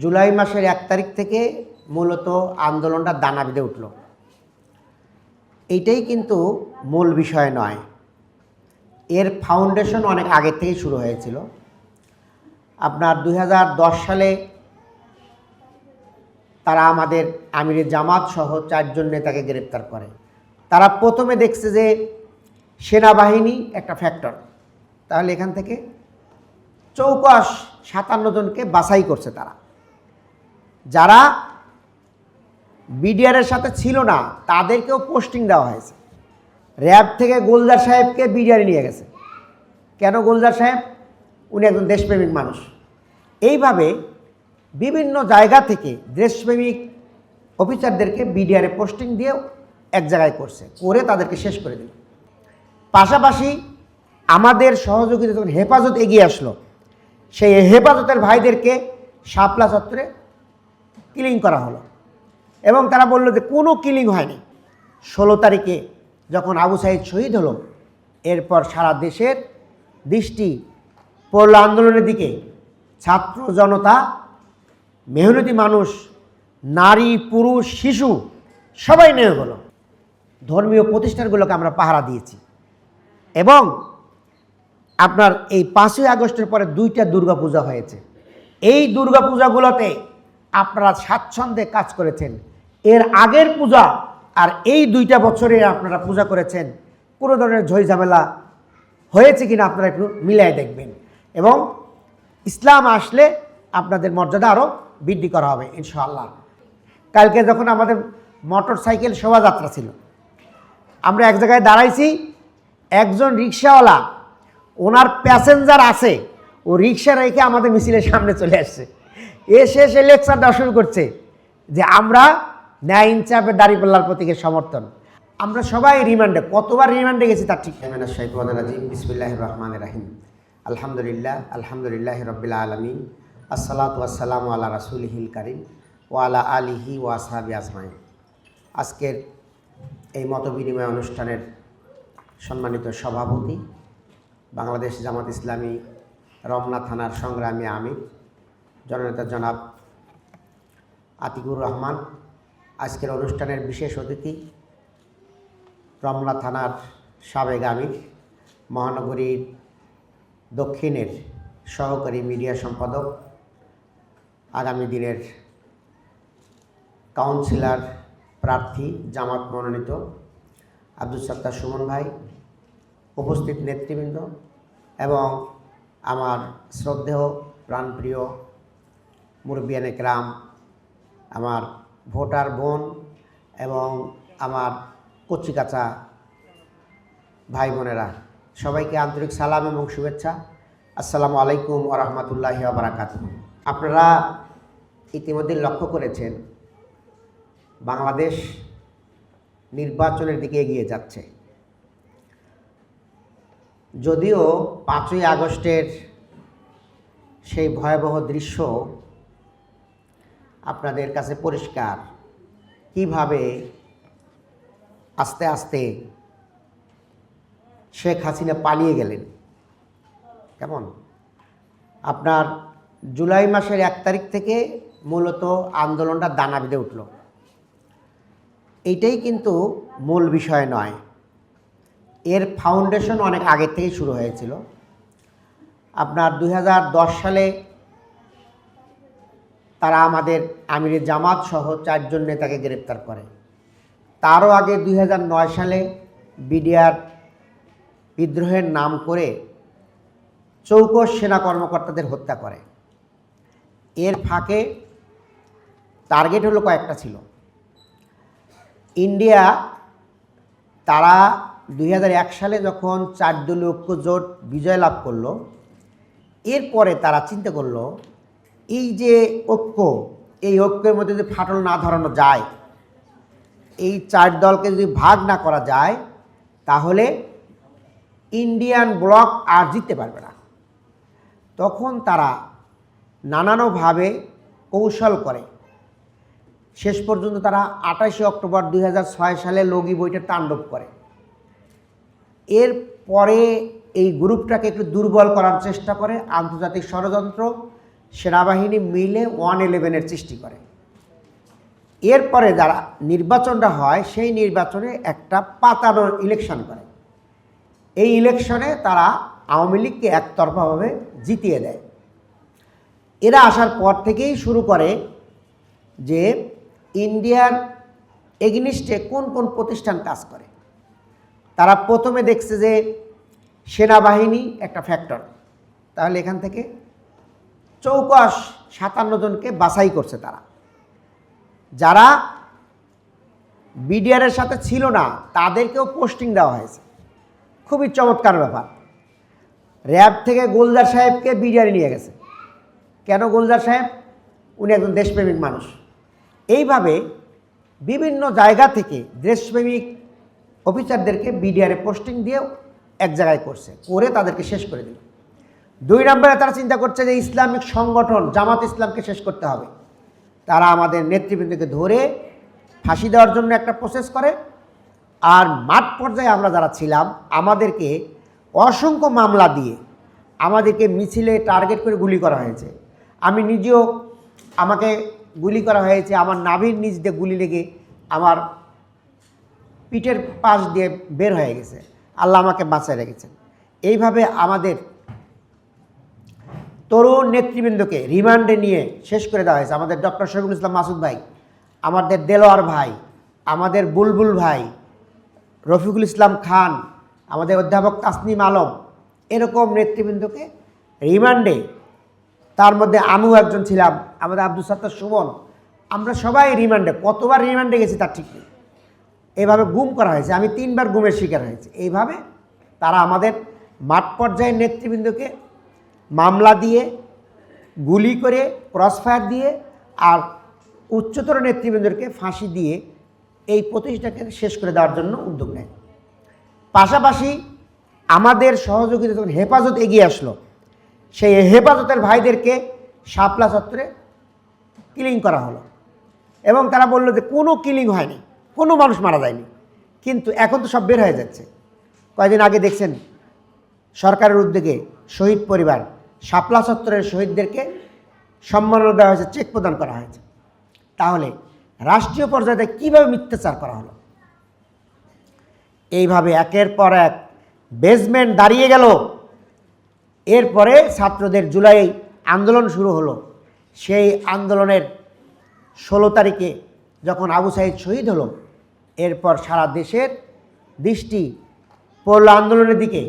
জুলাই মাসের এক তারিখ থেকে মূলত আন্দোলনটা দানা বেঁধে উঠল। এইটাই কিন্তু মূল বিষয় নয়। এর ফাউন্ডেশন অনেক আগে থেকেই শুরু হয়েছিল। আপনার দু হাজার দশ সালে তারা আমাদের আমিরের জামাত সহ চারজন নেতাকে গ্রেপ্তার করে। তারা প্রথমে দেখছে যে সেনাবাহিনী একটা ফ্যাক্টর তাহলে এখান থেকে চৌকস সাতান্ন জনকে বাছাই করছে তারা। যারা বিডিআরের সাথে ছিল না, তাদেরকেও পোস্টিং দেওয়া হয়েছে। র্যাব থেকে গোলদার সাহেবকে বিডিআরে নিয়ে গেছে। কেন গোলদার সাহেব? উনি একজন দেশপ্রেমিক মানুষ। এইভাবে বিভিন্ন জায়গা থেকে দেশপ্রেমিক অফিসারদেরকে বিডিআরে পোস্টিং দিয়ে এক জায়গায় করছে। করে তাদেরকে শেষ করে দিল। পাশাপাশি আমাদের সহযোগিতা যখন হেফাজত এগিয়ে আসলো, সেই হেফাজতের ভাইদেরকে শাপলা চত্বরে কিলিং করা হলো। এবং তারা বলল যে কোনো কিলিং হয়নি। ষোলো তারিখে যখন আবু সাইদ শহীদ হলো, এরপর সারা দেশের দৃষ্টি পড়ল আন্দোলনের দিকে। ছাত্র জনতা, মেহনতি মানুষ, নারী, পুরুষ, শিশু, সবাই নেমে গেল ধর্মীয় প্রতিষ্ঠানগুলোকে আমরা পাহারা দিয়েছি। এবং আপনার এই পাঁচই আগস্টের পরে দুইটা দুর্গাপূজা হয়েছে। এই দুর্গাপূজাগুলোতে আপনারা স্বাচ্ছন্দ্যে কাজ করেছেন। এর আগের পূজা আর এই দুইটা বছরে আপনারা পূজা করেছেন। কোনো ধরনের ঝই ঝামেলা হয়েছে কিনা আপনারা একটু মিলাই দেখবেন। এবং ইসলাম আসলে আপনাদের মর্যাদা আরও বৃদ্ধি করা হবে, ইনশাআল্লাহ। কালকে যখন আমাদের মোটর সাইকেল শোভাযাত্রা ছিল, আমরা এক জায়গায় দাঁড়াইছি, একজন রিক্সাওয়ালা, ওনার প্যাসেঞ্জার আছে, ও রিক্সা রেখে আমাদের মিছিলের সামনে চলে আসছে। এসে সে লেকচার দেওয়া শুরু করছে যে আমরা ন্যায় ইনসাফের দাঁড়িপাল্লার প্রতীকের সমর্থন। আমরা সবাই রিমান্ডে, কতবার রিমান্ডে গেছি তার ঠিক বিসমিল্লাহ রহমান রাহিম। আলহামদুলিল্লাহ আলহামদুলিল্লাহ রবিল্লা আলমিন। আসসালাতু আসসালামু আল্লাহ রাসুলহিল করিম ও আলা আলিহি ও আসহাবি আজমাইন। আজকের এই মত বিনিময় অনুষ্ঠানের সম্মানিত সভাপতি বাংলাদেশ জামাত ইসলামী রমনা থানার সংগ্রামী আমির। জননেতা জনাব আতিকুর রহমান, আজকের অনুষ্ঠানের বিশেষ অতিথি রমনা থানার সাবেক আমির, মহানগরীর দক্ষিণের সহকারী মিডিয়া সম্পাদক, আগামী দিনের কাউন্সিলর প্রার্থী জামাত মনোনীত আব্দুল সত্তার সুমন ভাই, উপস্থিত নেতৃবৃন্দ এবং আমার শ্রদ্ধেয় প্রাণপ্রিয় মুরব্বিয়ানে গ্রাম, আমার ভোটার বোন এবং আমার কচিকাচা ভাই বোনেরা। সবাইকে আন্তরিক সালাম এবং শুভেচ্ছা। আসসালামু আলাইকুম ও রহমতুল্লাহি বারাকাত আপনারা ইতিমধ্যে লক্ষ্য করেছেন, বাংলাদেশ নির্বাচনের দিকে এগিয়ে যাচ্ছে। যদিও পাঁচই আগস্টের সেই ভয়াবহ দৃশ্য আপনাদের কাছে পরিষ্কার। কীভাবে আস্তে আস্তে শেখ হাসিনা পালিয়ে গেলেন? কেমন? আপনার জুলাই মাসের এক তারিখ থেকে মূলত আন্দোলনটা দানা বেঁধে উঠল। এইটাই কিন্তু মূল বিষয় নয়। এর ফাউন্ডেশন অনেক আগে থেকেই শুরু হয়েছিল। আপনার দু হাজার দশ সালে তারা আমাদের আমিরের জামাত সহ চারজন নেতাকে গ্রেপ্তার করে। তারও আগে দু হাজার নয় সালে বিডিআর বিদ্রোহের নাম করে চৌকস সেনা কর্মকর্তাদের হত্যা করে। এর ফাঁকে টার্গেট হলো কয়েকটা ছিল। ইন্ডিয়া তারা দুই হাজার এক সালে যখন চার দলীয় ঐক্য জোট বিজয় লাভ করল, এরপরে তারা চিন্তা করল এই যে ঐক্য, এই ঐক্যের মধ্যে যদি ফাটল না ধরানো যায়, এই চার দলকে যদি ভাগ না করা যায়, তাহলে ইন্ডিয়ান ব্লক আর জিততে পারবে না। তখন তারা নানানভাবে কৌশল করে। শেষ পর্যন্ত তারা আঠাশে অক্টোবর দুই হাজার ছয় সালে লগি বইটা তাণ্ডব করে। এর পরে এই গ্রুপটাকে একটু দুর্বল করার চেষ্টা করে, আন্তর্জাতিক ষড়যন্ত্র সেনাবাহিনী মিলে ওয়ান ইলেভেনের সৃষ্টি করে। এরপরে যারা নির্বাচনটা হয়, সেই নির্বাচনে একটা পাতানোর ইলেকশন করে। এই ইলেকশনে তারা আওয়ামী লীগকে একতরফাভাবে জিতিয়ে দেয়। এরা আসার পর থেকেই শুরু করে যে ইন্ডিয়ার এগনিস্টে কোন কোন প্রতিষ্ঠান কাজ করে। তারা প্রথমে দেখছে যে সেনাবাহিনী একটা ফ্যাক্টর তাহলে এখান থেকে চৌকস সাতান্ন জনকে বাছাই করছে তারা। যারা বিডিআরের সাথে ছিল না, তাদেরকেও পোস্টিং দেওয়া হয়েছে। খুবই চমৎকার ব্যাপার। র্যাব থেকে গোলদার সাহেবকে বিডিআরে নিয়ে গেছে। কেন গোলদার সাহেব? উনি একজন দেশপ্রেমিক মানুষ। এইভাবে বিভিন্ন জায়গা থেকে দেশপ্রেমিক অফিসারদেরকে বিডিআরে পোস্টিং দিয়েও এক জায়গায় করছে, করে তাদেরকে শেষ করে দিল। দুই নম্বরে তারা চিন্তা করছে যে ইসলামিক সংগঠন, জামাত ইসলামকে শেষ করতে হবে। তারা আমাদের নেতৃবৃন্দকে ধরে ফাঁসি দেওয়ার জন্য একটা প্রসেস করে। আর মাঠ পর্যায়ে আমরা যারা ছিলাম, আমাদেরকে অসংখ্য মামলা দিয়ে আমাদেরকে মিছিলে টার্গেট করে গুলি করা হয়েছে। আমি নিজেও আমাকে গুলি করা হয়েছে, আমার নাভির নিচ দিয়ে গুলি লেগে আমার পিঠের পাশ দিয়ে বের হয়ে গেছে। আল্লাহ আমাকে বাঁচায় রেখেছেন। এইভাবে আমাদের তরুণ নেতৃবৃন্দকে রিমান্ডে নিয়ে শেষ করে দেওয়া হয়েছে। আমাদের ডক্টর শফিকুল ইসলাম মাসুদ ভাই, আমাদের দেলোয়ার ভাই, আমাদের বুলবুল ভাই, রফিকুল ইসলাম খান, আমাদের অধ্যাপক তাসনিম আলম, এরকম নেতৃবৃন্দকে রিমান্ডে তার মধ্যে আমিও একজন ছিলাম, আমাদের আব্দুল সাত্তার সুমন। আমরা সবাই রিমান্ডে, কতবার রিমান্ডে গেছি তার ঠিক নেই। এইভাবে গুম করা হয়েছে, আমি তিনবার গুমের শিকার হয়েছি। এইভাবে তারা আমাদের মাঠ পর্যায়ের নেতৃবৃন্দকে মামলা দিয়ে, গুলি করে ক্রসফায়ার দিয়ে আর উচ্চতর নেতৃবৃন্দকে ফাঁসি দিয়ে এই প্রতিষ্ঠাকে শেষ করে দেওয়ার জন্য উদ্যোগ নেয়। পাশাপাশি আমাদের সহযোগিতা যখন হেফাজত এগিয়ে আসলো, সেই হেফাজতের ভাইদেরকে শাপলা চত্বরে কিলিং করা হলো এবং তারা বলল যে কোনো কিলিং হয়নি, কোনো মানুষ মারা যায়নি। কিন্তু এখন তো সব বের হয়ে যাচ্ছে। কয়েকদিন আগে দেখছেন সরকারের উদ্যোগে শহীদ পরিবার শাপলা চত্বরের শহীদদেরকে সম্মাননা দেওয়া হয়েছে, চেক প্রদান করা হয়েছে। তাহলে রাষ্ট্রীয় পর্যায়ে কীভাবে মিথ্যাচার করা হলো? এইভাবে একের পর এক বেসমেন্ট দাঁড়িয়ে গেল। এরপরে ছাত্রদের জুলাই আন্দোলন শুরু হলো। সেই আন্দোলনের ষোলো তারিখে যখন আবু সাইদ শহীদ হলো, এরপর সারা দেশের দৃষ্টি পড়ল আন্দোলনের দিকে।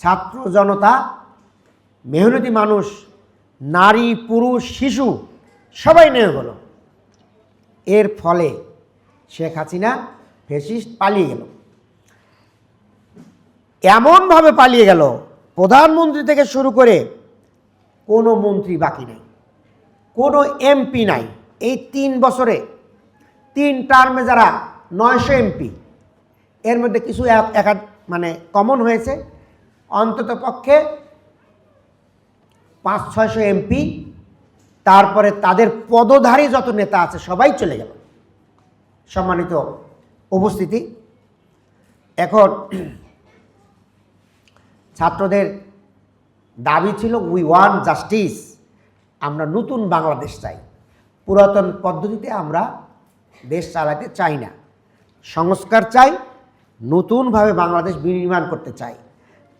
ছাত্র জনতা মেহনতি মানুষ, নারী, পুরুষ, শিশু, সবাই নেমে গেল এর ফলে শেখ হাসিনা ফেসিস্ট পালিয়ে গেল। এমনভাবে পালিয়ে গেল, প্রধানমন্ত্রী থেকে শুরু করে কোনো মন্ত্রী বাকি নেই, কোনো এমপি নাই এই তিন বছরে। তিন টার্মে যারা নয়শো এমপি, এর মধ্যে কিছু এক- মানে কমন হয়েছে। অন্তত পক্ষে পাঁচ ছয়শো এমপি, তারপরে তাদের পদধারী যত নেতা আছে সবাই চলে গেল। সম্মানিত উপস্থিতি। এখন ছাত্রদের দাবি ছিল উই ওয়ান জাস্টিস আমরা নতুন বাংলাদেশ চাই। পুরাতন পদ্ধতিতে আমরা দেশ চালাতে চাই না। সংস্কার চাই, নতুনভাবে বাংলাদেশ বিনির্মাণ করতে চাই।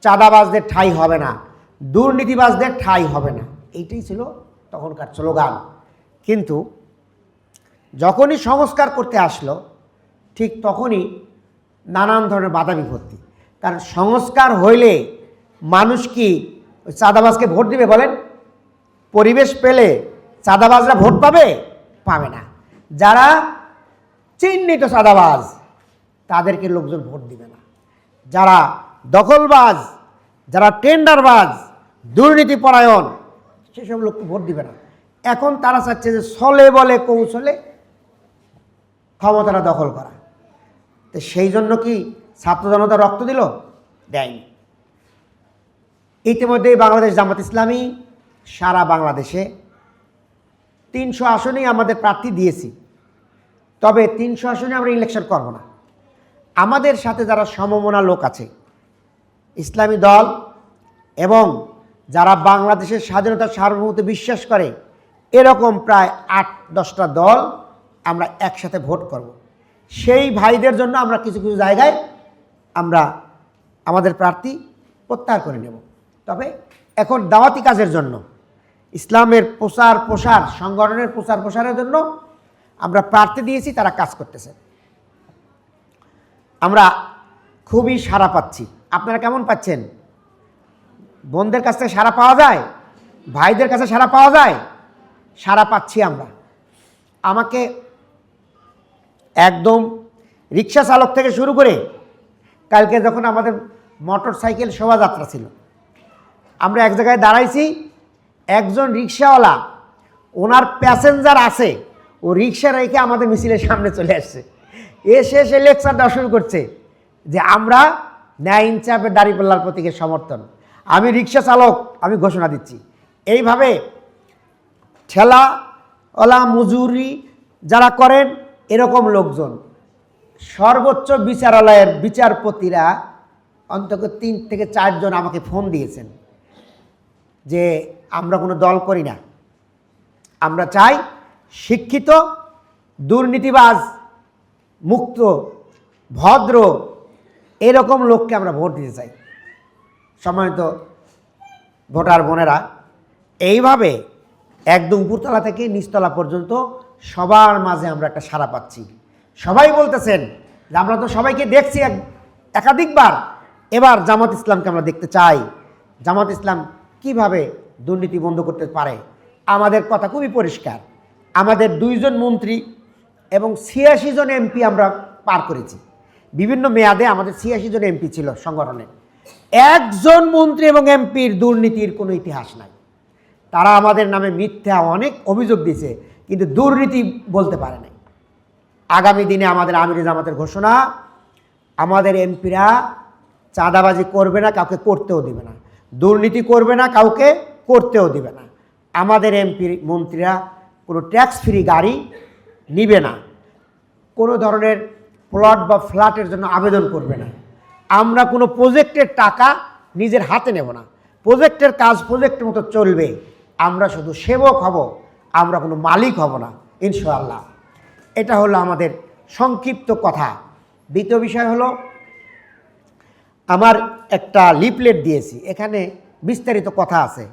চাঁদাবাজদের ঠাঁই হবে না। দুর্নীতিবাজদের ঠাঁই হবে না। এইটাই ছিল তখনকার স্লোগান। কিন্তু যখনই সংস্কার করতে আসলো, ঠিক তখনই নানান ধরনের বাধা বিপত্তি কারণ সংস্কার হইলে মানুষ কি ওই চাঁদাবাজকে ভোট দিবে বলেন? পরিবেশ পেলে চাঁদাবাজরা ভোট পাবে? পাবে না। যারা চিহ্নিত চাঁদাবাজ, তাদেরকে লোকজন ভোট দিবে না। যারা দখলবাজ, যারা টেন্ডারবাজ দুর্নীতিপরায়ণ সেসব লোককে ভোট দিবে না। এখন তারা চাচ্ছে যে ছলে বলে কৌশলে ক্ষমতাটা দখল করা। তো সেই জন্য কি ছাত্র জনতা রক্ত দিল? দেয়নি। ইতিমধ্যেই বাংলাদেশ জামাত ইসলামী সারা বাংলাদেশে তিনশো আসনেই আমাদের প্রার্থী দিয়েছি। তবে তিনশো আসনে আমরা ইলেকশন করব না। আমাদের সাথে যারা সমমনা লোক আছে, ইসলামী দল এবং যারা বাংলাদেশের স্বাধীনতা সার্বভৌমত্বে বিশ্বাস করে, এরকম প্রায় আট, দশটা দল আমরা একসাথে ভোট করব। সেই ভাইদের জন্য আমরা কিছু কিছু জায়গায় আমরা আমাদের প্রার্থী প্রত্যাহার করে নেব। তবে এখন দাওয়াতি কাজের জন্য, ইসলামের প্রচার প্রসার, সংগঠনের প্রচার প্রসারের জন্য আমরা প্রার্থী দিয়েছি, তারা কাজ করতেছে। আমরা খুবই সাড়া পাচ্ছি। আপনারা কেমন পাচ্ছেন? বোনদের কাছ থেকে সাড়া পাওয়া যায়? ভাইদের কাছে সারা পাওয়া যায়? সাড়া পাচ্ছি আমরা। আমাকে একদম রিক্সা চালক থেকে শুরু করে কালকে যখন আমাদের মোটর সাইকেল শোভাযাত্রা ছিল, আমরা এক জায়গায় দাঁড়াইছি, একজন রিক্সাওয়ালা, ওনার প্যাসেঞ্জার আছে, ও রিক্সা রেখে আমাদের মিছিলের সামনে চলে আসছে। এসে সে লেকচার দেওয়া শুরু করছে যে আমরা ন্যায় ইনচাপের দাঁড়িপাল্লার প্রতীকের সমর্থন। আমি রিক্সা চালক, আমি ঘোষণা দিচ্ছি। এইভাবে ঠেলাওয়ালা, মজুরি যারা করেন, এরকম লোকজন। সর্বোচ্চ বিচারালয়ের বিচারপতিরা অন্তত তিন থেকে চারজন আমাকে ফোন দিয়েছেন যে, আমরা কোনো দল করি না। আমরা চাই শিক্ষিত, দুর্নীতিবাজ, মুক্ত, ভদ্র, এরকম লোককে আমরা ভোট দিতে চাই। সম্মানিত ভোটার বোনেরা, এইভাবে একদম উপরতলা থেকে নিচতলা পর্যন্ত সবার মাঝে আমরা একটা সাড়া পাচ্ছি। সবাই বলতেছেন যে আমরা তো সবাইকে দেখছি এক একাধিকবার। এবার জামাত ইসলামকে আমরা দেখতে চাই। জামাত ইসলাম কীভাবে দুর্নীতি বন্ধ করতে পারে? আমাদের কথা খুবই পরিষ্কার। আমাদের দুইজন মন্ত্রী এবং ছিয়াশি জন এমপি আমরা পার করেছি। বিভিন্ন মেয়াদে আমাদের ছিয়াশি জন এমপি ছিল সংগঠনে। একজন মন্ত্রী এবং এমপির দুর্নীতির কোনো ইতিহাস নাই। তারা আমাদের নামে মিথ্যা অনেক অভিযোগ দিয়েছে, কিন্তু দুর্নীতি বলতে পারে নাই। আগামী দিনে আমাদের আমির জামাতের ঘোষণা, আমাদের এমপিরা চাঁদাবাজি করবে না, কাউকে করতেও দিবে না। দুর্নীতি করবে না, কাউকে করতেও দিবে না। আমাদের এমপি মন্ত্রীরা কোনো ট্যাক্স ফ্রি গাড়ি নিবে না। কোনো ধরনের প্লট বা ফ্ল্যাটের জন্য আবেদন করবে না। আমরা কোনো প্রজেক্টের টাকা নিজের হাতে নেব না। প্রজেক্টের কাজ প্রজেক্টের মতো চলবে। আমরা শুধু সেবক হব, আমরা কোনো মালিক হব না, ইনশাআল্লাহ। এটা হলো আমাদের সংক্ষিপ্ত কথা। দ্বিতীয় বিষয় হলো, আমার একটা লিপলেট দিয়েছি। এখানে বিস্তারিত কথা আছে।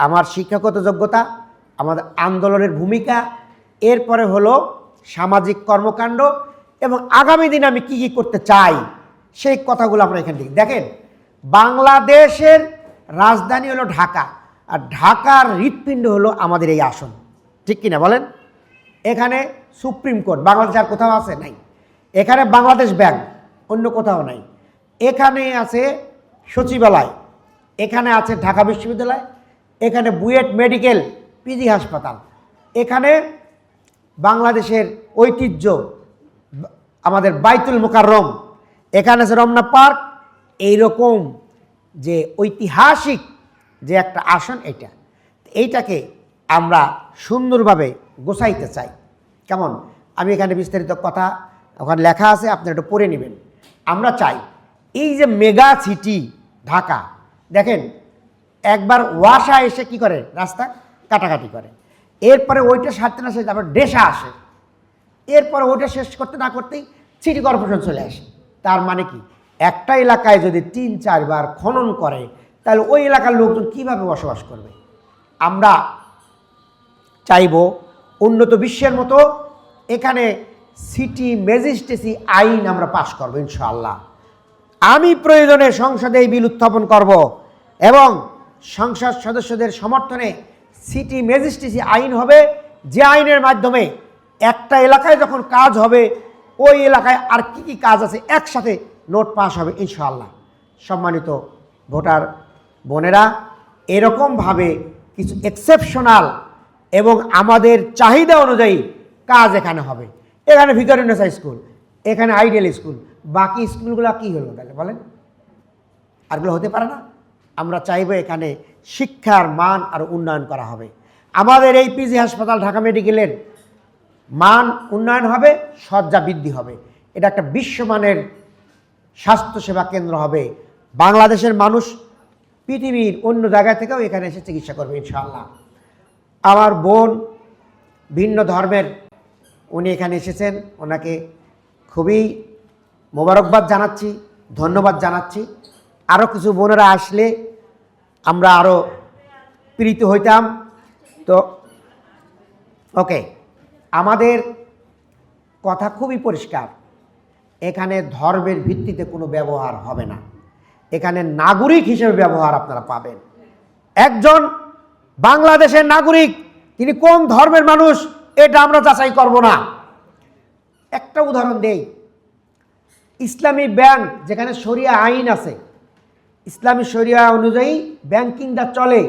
আমার শিক্ষাগত যোগ্যতা, আমাদের আন্দোলনের ভূমিকা, এরপরে হলো সামাজিক কর্মকাণ্ড এবং আগামী দিনে আমি কি কি করতে চাই সেই কথাগুলো আমরা এখানে দেখি দেখেন, বাংলাদেশের রাজধানী হলো ঢাকা, আর ঢাকার হৃৎপিণ্ড হলো আমাদের এই আসন। ঠিক কিনা বলেন? এখানে সুপ্রিম কোর্ট, বাংলাদেশ আর কোথাও আছে? নাই। এখানে বাংলাদেশ ব্যাংক, অন্য কোথাও নাই। এখানে আছে সচিবালয়, এখানে আছে ঢাকা বিশ্ববিদ্যালয়, এখানে বুয়েট মেডিকেল, পিজি হাসপাতাল। এখানে বাংলাদেশের ঐতিহ্য, আমাদের বাইতুল মোকাররম এখানে আছে রমনা পার্ক। এইরকম যে ঐতিহাসিক যে একটা আসন এটা, এইটাকে আমরা সুন্দরভাবে গোছাইতে চাই। কেমন? আমি এখানে বিস্তারিত কথা ওখানে লেখা আছে আপনি একটু পড়ে নেবেন। আমরা চাই এই যে মেগা সিটি ঢাকা, দেখেন, একবার ওয়াসা এসে কি করে? রাস্তা কাটাকাটি করে। এরপরে ওইটা সারতে না সারতে তারপর ডেসা আসে। এরপরে ওইটা শেষ করতে না করতেই সিটি কর্পোরেশন চলে আসে। তার মানে কি? একটা এলাকায় যদি তিন, চারবার খনন করে, তাহলে ওই এলাকার লোকজন কীভাবে বসবাস করবে? আমরা চাইব উন্নত বিশ্বের মতো এখানে সিটি ম্যাজিস্ট্রেসি আইন আমরা পাশ করব, ইনশাআল্লাহ। আমি প্রয়োজনে সংসদে এই বিল উত্থাপন করব এবং সংসদ সদস্যদের সমর্থনে সিটি ম্যাজিস্ট্রেসি আইন হবে। যে আইনের মাধ্যমে একটা এলাকায় যখন কাজ হবে ওই এলাকায় আর কি কি কাজ আছে? একসাথে নোট পাস হবে ইনশাআল্লাহ। সম্মানিত ভোটার বোনেরা, এরকমভাবে কিছু এক্সেপশনাল এবং আমাদের চাহিদা অনুযায়ী কাজ এখানে হবে। এখানে ভিকারুন্নেসা স্কুল, এখানে আইডিয়াল স্কুল, বাকি স্কুলগুলো কি হলো তাহলে বলেন? আরগুলো হতে পারে না? আমরা চাইব এখানে শিক্ষার মান আর উন্নয়ন করা হবে। আমাদের এই পিজি হাসপাতাল, ঢাকা মেডিকেলের মান উন্নয়ন হবে, শয্যা বৃদ্ধি হবে। এটা একটা বিশ্বমানের স্বাস্থ্যসেবা কেন্দ্র হবে। বাংলাদেশের মানুষ পৃথিবীর অন্য জায়গা থেকেও এখানে এসে চিকিৎসা করবে, ইনশাআল্লাহ। আমার বোন ভিন্ন ধর্মের, উনি এখানে এসেছেন, ওনাকে খুবই মোবারকবাদ জানাচ্ছি, ধন্যবাদ জানাচ্ছি। আরও কিছু বোনেরা আসলে আমরা আরও প্রীত হইতাম, তো ওকে আমাদের কথা খুবই পরিষ্কার। এখানে ধর্মের ভিত্তিতে কোনো ব্যবহার হবে না। এখানে নাগরিক হিসেবে ব্যবহার আপনারা পাবেন। একজন বাংলাদেশের নাগরিক, তিনি কোন ধর্মের মানুষ, এটা আমরা যাচাই করব না। একটা উদাহরণ দেই। ইসলামী ব্যাংক, যেখানে শরিয়া আইন আছে, ইসলামী শরিয়া অনুযায়ী ব্যাংকিংটা চলে।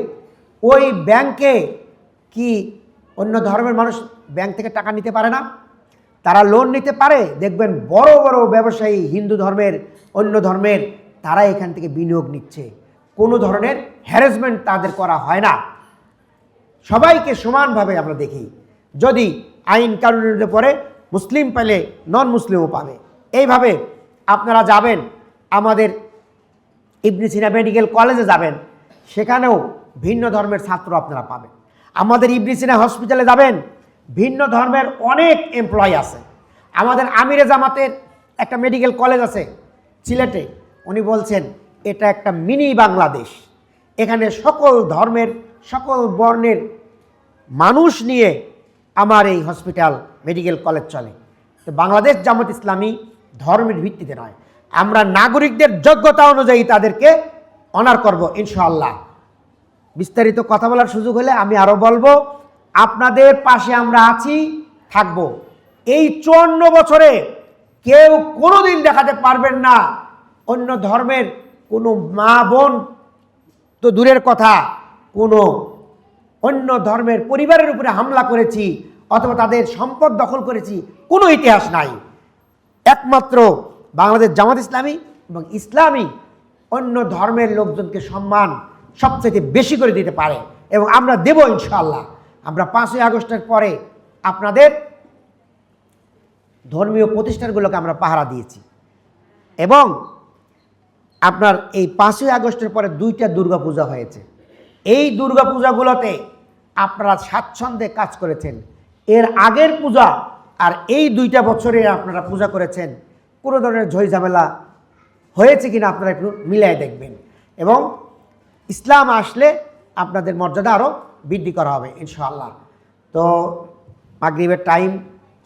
ওই ব্যাংকে কি অন্য ধর্মের মানুষ ব্যাংক থেকে টাকা নিতে পারে না। তারা লোন নিতে পারে, দেখবেন বড় বড় ব্যবসায়ী হিন্দু ধর্মের, অন্য ধর্মের, তারা এখান থেকে বিনিয়োগ নিচ্ছে। কোনো ধরনের হ্যারাসমেন্ট তাদের করা হয় না। সবাইকে সমানভাবে আমরা দেখি। যদি আইন কানুনের পরে মুসলিম পেলে নন মুসলিমও পাবে। এইভাবে আপনারা যাবেন, আমাদের ইবনি সিনা মেডিকেল কলেজে যাবেন, সেখানেও ভিন্ন ধর্মের ছাত্র আপনারা পাবেন। আমাদের ইবনি সিনা হসপিটালে যাবেন ভিন্ন ধর্মের অনেক এমপ্লয় আছে। আমাদের আমিরে জামাতের একটা মেডিকেল কলেজ আছে সিলেটে। উনি বলছেন, এটা একটা মিনি বাংলাদেশ। এখানে সকল ধর্মের, সকল বর্ণের মানুষ নিয়ে আমার এই হসপিটাল মেডিকেল কলেজ চলে। তো বাংলাদেশ জামাত ইসলামী ধর্মের ভিত্তিতে নয়। আমরা নাগরিকদের যোগ্যতা অনুযায়ী তাদেরকে অনার করব, ইনশাআল্লাহ। বিস্তারিত কথা বলার সুযোগ হলে আমি আরও বলব আপনাদের পাশে আমরা আছি, থাকব। এই চুয়ান্ন বছরে কেউ কোনোদিন দেখাতে পারবেন না অন্য ধর্মের কোনো মা বোন। তো দূরের কথা, কোনো অন্য ধর্মের পরিবারের উপরে হামলা করেছি অথবা তাদের সম্পদ দখল করেছি, কোনো ইতিহাস নাই। একমাত্র বাংলাদেশ জামাত ইসলামী এবং ইসলামী অন্য ধর্মের লোকজনকে সম্মান সবচেয়ে বেশি করে দিতে পারে এবং আমরা দেব ইনশাআল্লাহ। আমরা পাঁচই আগস্টের পরে আপনাদের ধর্মীয় প্রতিষ্ঠানগুলোকে আমরা পাহারা দিয়েছি। এবং আপনার এই পাঁচই আগস্টের পরে দুইটা দুর্গাপূজা হয়েছে। এই দুর্গাপূজাগুলোতে আপনারা স্বাচ্ছন্দ্যে কাজ করেছেন। এর আগের পূজা আর এই দুইটা বছরে আপনারা পূজা করেছেন। কোনো ধরনের ঝই ঝামেলা হয়েছে কিনা আপনারা একটু মিলাই দেখবেন। এবং ইসলাম আসলে আপনাদের মর্যাদা আরও বৃদ্ধি করা হবে, ইনশাআল্লাহ। তো মাগরিবের টাইম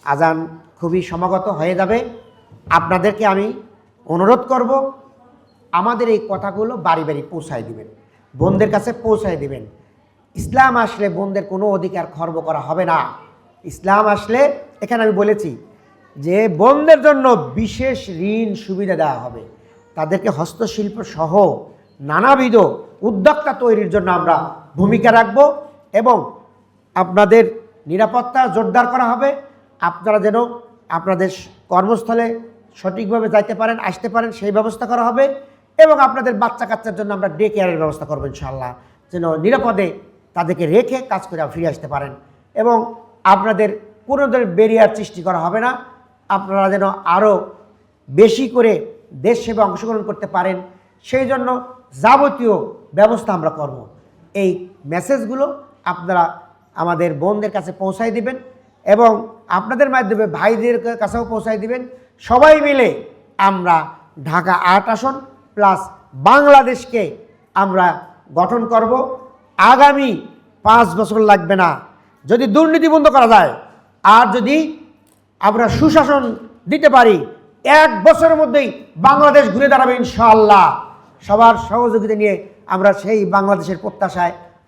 আজান খুবই সমাগত হয়ে যাবে। আপনাদেরকে আমি অনুরোধ করব, আমাদের এই কথাগুলো বাড়ি বাড়ি পৌঁছায় দিবেন বোনদের কাছে পৌঁছায় দিবেন। ইসলাম আসলে বোনদের কোনো অধিকার খর্ব করা হবে না। ইসলাম আসলে, এখানে আমি বলেছি যে বোনদের জন্য বিশেষ ঋণ সুবিধা দেওয়া হবে। তাদেরকে হস্তশিল্প সহ নানাবিধ উদ্যোক্তা তৈরির জন্য আমরা ভূমিকা রাখব। এবং আপনাদের নিরাপত্তা জোরদার করা হবে। আপনারা যেন আপনাদের কর্মস্থলে সঠিকভাবে যাইতে পারেন, আসতে পারেন, সেই ব্যবস্থা করা হবে এবং আপনাদের বাচ্চা কাচ্চার জন্য আমরা ডে কেয়ারের ব্যবস্থা করব ইনশাল্লাহ যেন নিরাপদে তাদেরকে রেখে কাজ করে ফিরে আসতে পারেন এবং আপনাদের কোনো ধরনের ব্যারিয়ার সৃষ্টি করা হবে না। আপনারা যেন আরও বেশি করে দেশ সেবা অংশগ্রহণ করতে পারেন। সেই জন্য যাবতীয় ব্যবস্থা আমরা করব। এই মেসেজগুলো আপনারা আমাদের বোনদের কাছে পৌঁছায় দিবেন এবং আপনাদের মাধ্যমে ভাইদের কাছেও পৌঁছায় দিবেন। সবাই মিলে আমরা ঢাকা আট আসন প্লাস বাংলাদেশকে আমরা গঠন করব। আগামী পাঁচ বছর লাগবে না। যদি দুর্নীতি বন্ধ করা যায়, আর যদি আমরা সুশাসন দিতে পারি, এক বছরের মধ্যেই বাংলাদেশ ঘুরে দাঁড়াবে ইনশাআল্লাহ। সবার সহযোগিতা নিয়ে আমরা সেই বাংলাদেশের প্রত্যাশায়